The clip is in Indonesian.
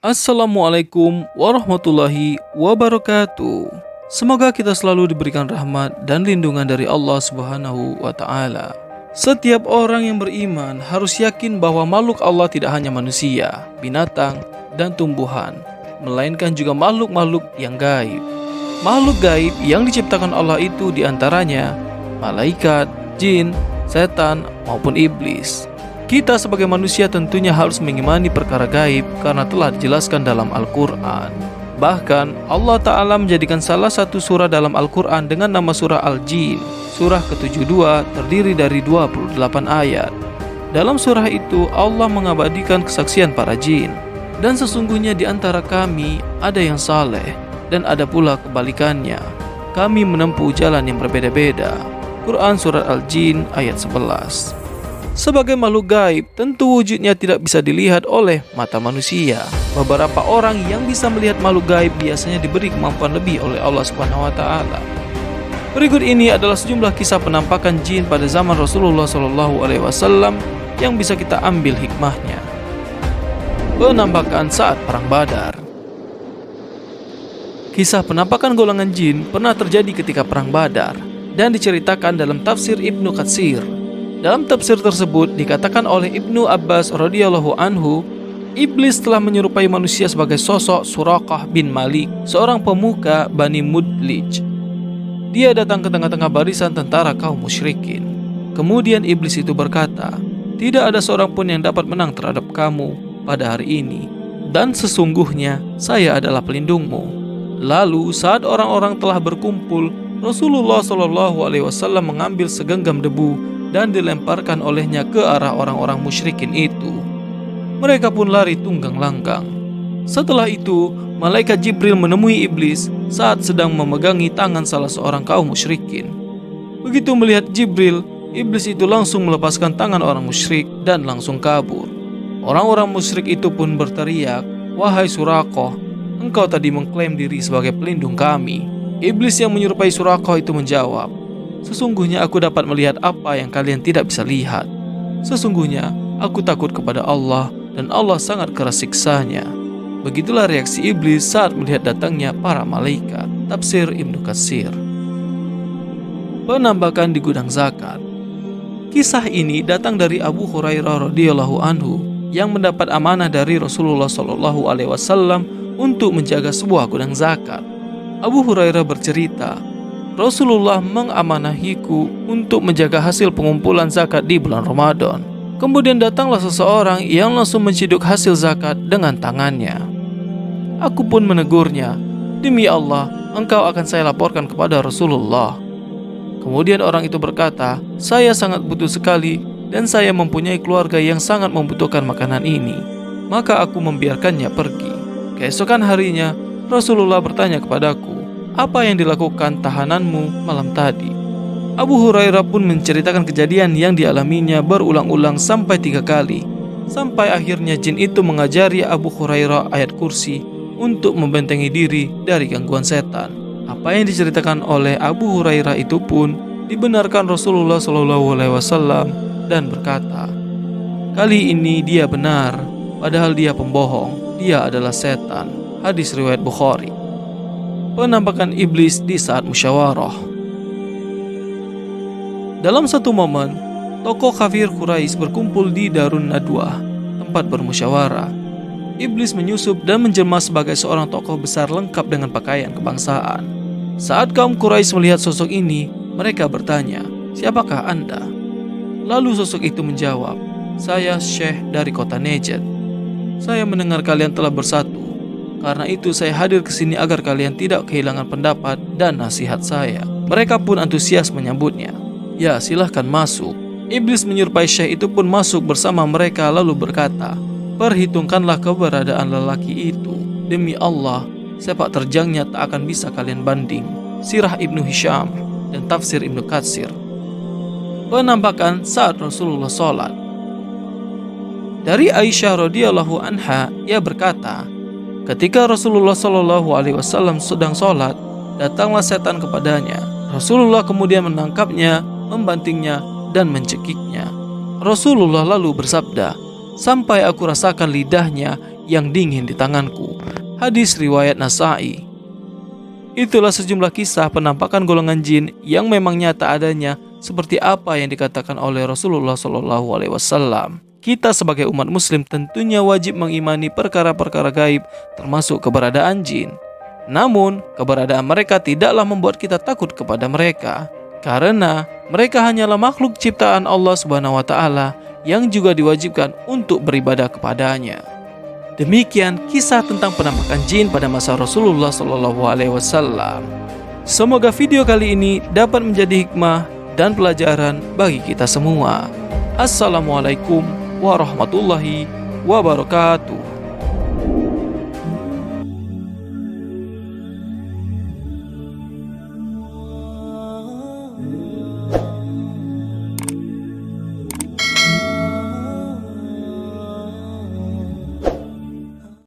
Assalamualaikum warahmatullahi wabarakatuh. Semoga kita selalu diberikan rahmat dan lindungan dari Allah Subhanahu wa taala. Setiap orang yang beriman harus yakin bahwa makhluk Allah tidak hanya manusia, binatang, dan tumbuhan, melainkan juga makhluk-makhluk yang gaib. Makhluk gaib yang diciptakan Allah itu di antaranya malaikat, jin, setan, maupun iblis. Kita sebagai manusia tentunya harus mengimani perkara gaib karena telah dijelaskan dalam Al-Quran. Bahkan Allah Ta'ala menjadikan salah satu surah dalam Al-Quran dengan nama surah Al-Jin. Surah ke-72 terdiri dari 28 ayat. Dalam surah itu Allah mengabadikan kesaksian para jin. Dan sesungguhnya di antara kami ada yang saleh dan ada pula kebalikannya. Kami menempuh jalan yang berbeda-beda. Quran Surat Al-Jin ayat 11 sebagai makhluk gaib, tentu wujudnya tidak bisa dilihat oleh mata manusia. Beberapa orang yang bisa melihat makhluk gaib biasanya diberi kemampuan lebih oleh Allah Subhanahu wa taala. Berikut ini adalah sejumlah kisah penampakan jin pada zaman Rasulullah Shallallahu alaihi wasallam yang bisa kita ambil hikmahnya. Penampakan saat perang Badar. Kisah penampakan golongan jin pernah terjadi ketika perang Badar dan diceritakan dalam tafsir Ibnu Katsir dalam tafsir tersebut dikatakan oleh Ibnu Abbas radhiyallahu anhu, iblis telah menyerupai manusia sebagai sosok Surakah bin Malik, seorang pemuka Bani Mudlij. Dia datang ke tengah-tengah barisan tentara kaum musyrikin. Kemudian iblis itu berkata, "Tidak ada seorang pun yang dapat menang terhadap kamu pada hari ini, dan sesungguhnya saya adalah pelindungmu." Lalu saat orang-orang telah berkumpul, Rasulullah Shallallahu Alaihi Wasallam mengambil segenggam debu dan dilemparkan olehnya ke arah orang-orang musyrikin itu. Mereka pun lari tunggang langgang. Setelah itu, malaikat Jibril menemui iblis saat sedang memegangi tangan salah seorang kaum musyrikin. Begitu melihat Jibril, iblis itu langsung melepaskan tangan orang musyrik dan langsung kabur. Orang-orang musyrik itu pun berteriak, "Wahai Surakoh, engkau tadi mengklaim diri sebagai pelindung kami." Iblis yang menyerupai Surakoh itu menjawab, Sesungguhnya aku dapat melihat apa yang kalian tidak bisa lihat. Sesungguhnya aku takut kepada Allah dan Allah sangat keras siksanya. Begitulah reaksi iblis saat melihat datangnya para malaikat. Tafsir Ibnu Katsir. Penambakan di gudang zakat. Kisah ini datang dari Abu Hurairah radhiyallahu anhu yang mendapat amanah dari Rasulullah Shallallahu alaihi wasallam untuk menjaga sebuah gudang zakat. Abu Hurairah bercerita, Rasulullah mengamanahiku untuk menjaga hasil pengumpulan zakat di bulan Ramadan. Kemudian datanglah seseorang yang langsung menciduk hasil zakat dengan tangannya. Aku pun menegurnya, "Demi Allah, engkau akan saya laporkan kepada Rasulullah." Kemudian orang itu berkata, "Saya sangat butuh sekali dan saya mempunyai keluarga yang sangat membutuhkan makanan ini." Maka aku membiarkannya pergi. Keesokan harinya, Rasulullah bertanya kepadaku, apa yang dilakukan tahananmu malam tadi. Abu Hurairah pun menceritakan kejadian yang dialaminya berulang-ulang sampai tiga kali. Sampai akhirnya jin itu mengajari Abu Hurairah ayat kursi untuk membentengi diri dari gangguan setan. Apa yang diceritakan oleh Abu Hurairah itu pun dibenarkan Rasulullah Shallallahu Alaihi Wasallam dan berkata, kali ini dia benar, padahal dia pembohong, dia adalah setan. Hadis riwayat Bukhari penampakan iblis di saat musyawarah. Dalam satu momen, tokoh kafir Quraisy berkumpul di Darun Nadwa, tempat bermusyawarah. Iblis menyusup dan menjelma sebagai seorang tokoh besar lengkap dengan pakaian kebangsaan. Saat kaum Quraisy melihat sosok ini, mereka bertanya, "Siapakah Anda?" Lalu sosok itu menjawab, "Saya Syekh dari kota Najd. Saya mendengar kalian telah bersatu karena itu saya hadir ke sini agar kalian tidak kehilangan pendapat dan nasihat saya. Mereka pun antusias menyambutnya. Ya, silahkan masuk. Iblis menyerupai Syekh itu pun masuk bersama mereka lalu berkata, Perhitungkanlah keberadaan lelaki itu. Demi Allah, sepak terjangnya tak akan bisa kalian banding. Sirah Ibnu Hisham dan tafsir Ibnu Katsir. Penampakan saat Rasulullah sholat. Dari Aisyah radhiyallahu anha, ia berkata, Ketika Rasulullah Shallallahu Alaihi Wasallam sedang sholat, datanglah setan kepadanya. Rasulullah kemudian menangkapnya, membantingnya, dan mencekiknya. Rasulullah lalu bersabda, "Sampai aku rasakan lidahnya yang dingin di tanganku. Hadis riwayat Nasai. Itulah sejumlah kisah penampakan golongan jin yang memang nyata adanya seperti apa yang dikatakan oleh Rasulullah Shallallahu Alaihi Wasallam. Kita sebagai umat Muslim tentunya wajib mengimani perkara-perkara gaib, termasuk keberadaan jin. Namun, keberadaan mereka tidaklah membuat kita takut kepada mereka, karena mereka hanyalah makhluk ciptaan Allah Subhanahu wa Ta'ala yang juga diwajibkan untuk beribadah kepadanya. Demikian kisah tentang penampakan jin pada masa Rasulullah Shallallahu Alaihi Wasallam. Semoga video kali ini dapat menjadi hikmah dan pelajaran bagi kita semua. Assalamualaikum warahmatullahi wabarakatuh.